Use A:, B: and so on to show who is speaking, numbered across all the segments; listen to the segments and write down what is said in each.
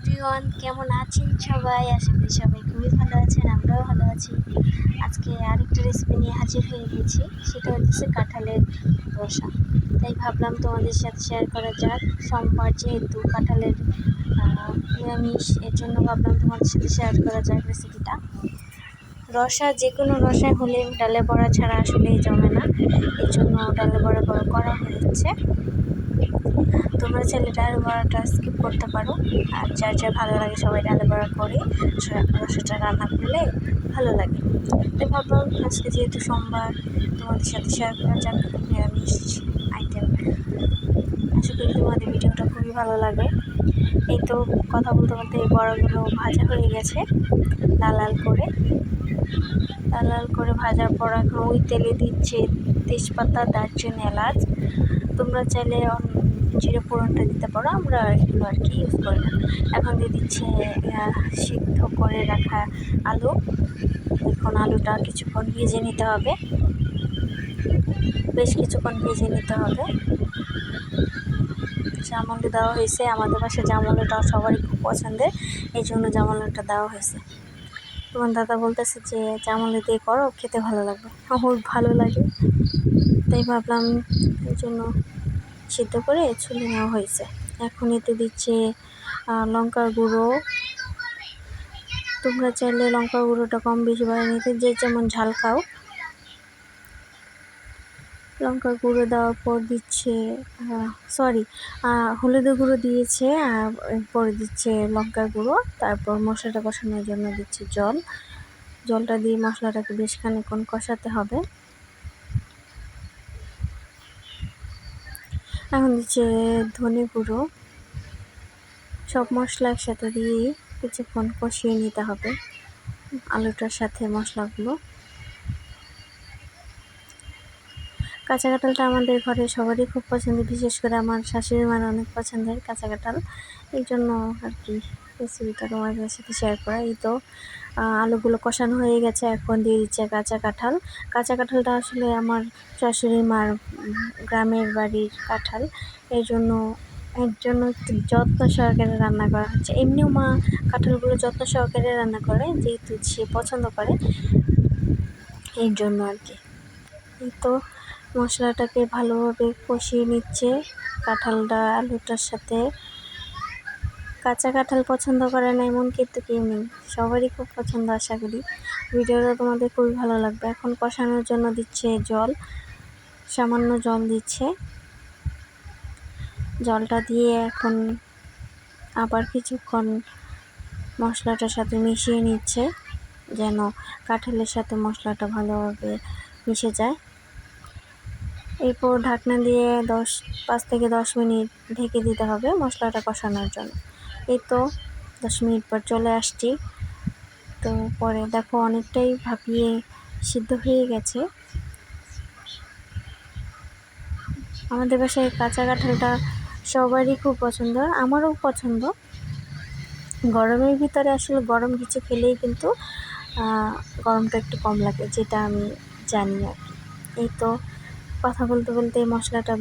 A: Everyone কেমন আছেন সবাই? আশা করি সবাই খুবই ভালো আছেন, আমরাও ভালো আছি। আজকে আরেকটা রেসিপি নিয়ে হাজির হয়ে গেছি, সেটা হচ্ছে কাঁঠালের রসা তাই ভাবলাম তোমাদের সাথে শেয়ার করা যাক, সোমবার যেহেতু কাঁঠালের নিরামিষ, এর জন্য ভাবলাম তোমাদের সাথে শেয়ার করা যাক রেসিপিটা রসা যে কোনো রসা হলে ডালে বড়া ছাড়া আসলেই জমে না, এর জন্য ডালে বড়া করা হয়েছে। তোমরা চাইলে ডাল বড়াটা স্কিপ করতে পারো। আর যার যা ভালো লাগে সবাই ডাল বড়া করে সেটা রান্না করলে ভালো লাগে। তাই ভাবলাম আজকে যেহেতু সোমবার, তোমাদের সাথে শেয়ার করা যাক নিরামিষ আইটেম আশা করি তোমাদের ভিডিওটা খুবই ভালো লাগে এই তো কথা বলতে বলতে এই বড়গুলো ভাজা হয়ে গেছে, লাল লাল করে। লাল লাল করে ভাজার পর এখন ওই তেলে দিচ্ছে তেজপাতা, দারচিনি, এলাচ। তোমরা চাইলে জিরে ফোড়নটা দিতে পারো, আমরা এগুলো আর কি ইউজ করি না। এখন দিয়ে দিচ্ছে সিদ্ধ করে রাখা আলু। এখন আলুটা কিছুক্ষণ ভেজে নিতে হবে। বেশ কিছুক্ষণ ভেজে নিতে হবে। জামলে দেওয়া হয়েছে, আমাদের বাসায় জামলেটা সবারই খুব পছন্দের, এই জন্য জামলেটা দেওয়া হয়েছে। তোমার দাদা বলতেছে যে জামলে দিয়ে করো, খেতে ভালো লাগবে। আমার ভালো লাগে। তাই ভাবলাম এই জন্য সিদ্ধ করে ছুলে নেওয়া হয়েছে। এখন এতে দিচ্ছে লঙ্কার গুঁড়ো। তোমরা চাইলে লঙ্কার গুঁড়োটা কম বেশি বাড়িয়ে নিতে, যে যেমন ঝাল খাও। লঙ্কার গুঁড়ো দেওয়ার পর দিচ্ছে সরি হলুদের গুঁড়ো দিয়েছে আর পরে দিচ্ছে লঙ্কার গুঁড়ো। তারপর মশলাটা কষানোর জন্য দিচ্ছে জল। জলটা দিয়ে মশলাটাকে বেশ খানিক্ষণ কষাতে হবে। এখন দিচ্ছে ধনে গুঁড়ো, সব মশলা একসাথে দিয়ে কিছুক্ষণ কষিয়ে নিতে হবে আলুটার সাথে মশলাগুলো। কাঁচা কাঁঠালটা আমাদের ঘরে সবারই খুব পছন্দ, বিশেষ করে আমার শাশুড়ি মার অনেক পছন্দের কাঁচা কাঁঠাল। এই জন্য আর কি। রেসিপিটা তোমাদের সাথে শেয়ার করা এই তো আলুগুলো কষানো হয়ে গেছে, এখন দিয়ে দিচ্ছে কাঁচা কাঁঠাল। কাঁচা কাঁঠালটা আসলে আমার শাশুড়ি মার গ্রামের বাড়ির কাঁঠাল। এই জন্য, এর জন্য একটু যত্ন সহকারে রান্না করা হচ্ছে। এমনিও মা কাঁঠালগুলো যত্ন সহকারে রান্না করে, যেহেতু সে পছন্দ করে এই জন্য আর কি। এই তো, মশলাটাকে ভালোভাবে কষিয়ে নিচ্ছে কাঁঠালটা আলুটার সাথে। কাঁচা কাঁঠাল পছন্দ করে না, এমন কিন্তু কেউ নেই। সবারই খুব পছন্দ, আশা করি। ভিডিওটা তোমাদের খুবই ভালো লাগবে। এখন কষানোর জন্য দিচ্ছে জল, সামান্য জল দিচ্ছে। জলটা দিয়ে এখন আবার কিছুক্ষণ মশলাটার সাথে মিশিয়ে নিচ্ছে, যেন কাঁঠালের সাথে মশলাটা ভালোভাবে মিশে যায়। এরপর ঢাকনা দিয়ে দশ, পাঁচ থেকে দশ মিনিট ঢেকে দিতে হবে মশলাটা কষানোর জন্য। এই তো দশ মিনিট পর চলে আসছি। তো পরে দেখো অনেকটাই ভাপিয়ে সিদ্ধ হয়ে গেছে। আমাদের বাসায় কাঁচা কাঁঠালটা সবারই খুব পছন্দ, আমারও পছন্দ। গরমের ভিতরে আসলে গরম কিছু খেলেই কিন্তু গরমটা একটু কম লাগে, যেটা আমি জানি আর কি। এই তো কথা বলতে বলতে মশলাটা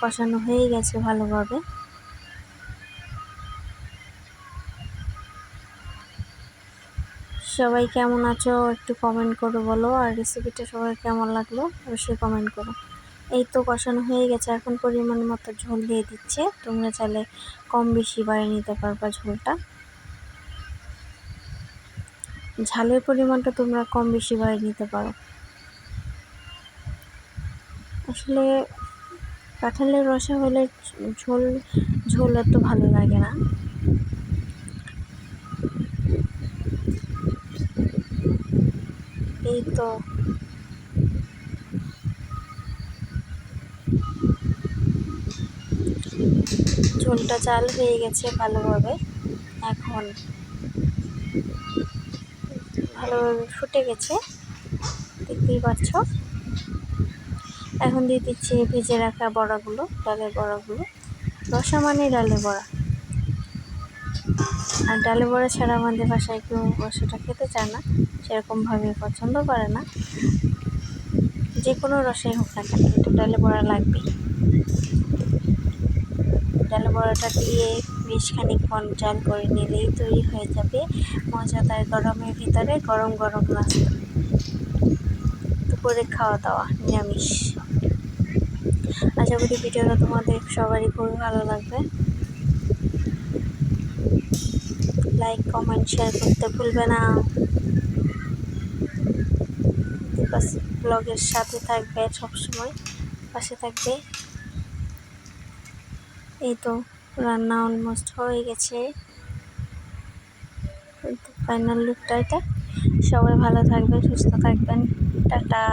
A: কষানো হয়ে গেছে ভালোভাবে। সবাই কেমন আছো একটু কমেন্ট করো বলো, আর রেসিপিটা সবাই কেমন লাগল অবশ্যই কমেন্ট করো। এই তো কষানো হয়ে গেছে, এখন পরিমাণ মতো ঝোল দিয়ে দিচ্ছে। তোমরা চাইলে কম বেশি বাড়িয়ে নিতে পারবা ঝোলটা। ঝালের পরিমাণটা তোমরা কম বেশি বাড়িয়ে নিতে পারো। আসলে কাঁঠালের রসা হলে ঝোল ঝোল এত ভালো লাগে না। এই তো ঝোলটা চাল হয়ে গেছে ভালোভাবে, এখন ভালোভাবে ফুটে গেছে, দেখতেই পাচ্ছ এখন দিয়ে দিচ্ছি ভেজে রাখা বড়াগুলো, ডালের বড়াগুলো, রসা মানে ডালের বড়া। আর ডালে বড়া ছাড়া আমাদের বাসায় কেউ রসাটা খেতে চায় না, সেরকমভাবে পছন্দ করে না। যে কোনো রসাই হোক না কেন একটু ডালে বড়া লাগবেই। ডালে বড়াটা দিয়ে বেশ খানিকক্ষণ জাল করে নিলেই তৈরি হয়ে যাবে মজাদার গরমের ভিতরে গরম গরম নাস্তা দুপুরে খাওয়া দাওয়া, নিরামিষ। আশা করি ভিডিওটা তোমাদের সবারই খুবই ভালো লাগবে। লাইক কমেন্ট শেয়ার করতে ভুলবে না। ব্লগের সাথে থাকবে সবসময়, পাশে থাকবে। এই তো, রান্না অলমোস্ট হয়ে গেছে। ফাইনাল লুকটা এটা। সবাই ভালো থাকবেন, সুস্থ থাকবেন। টাটা।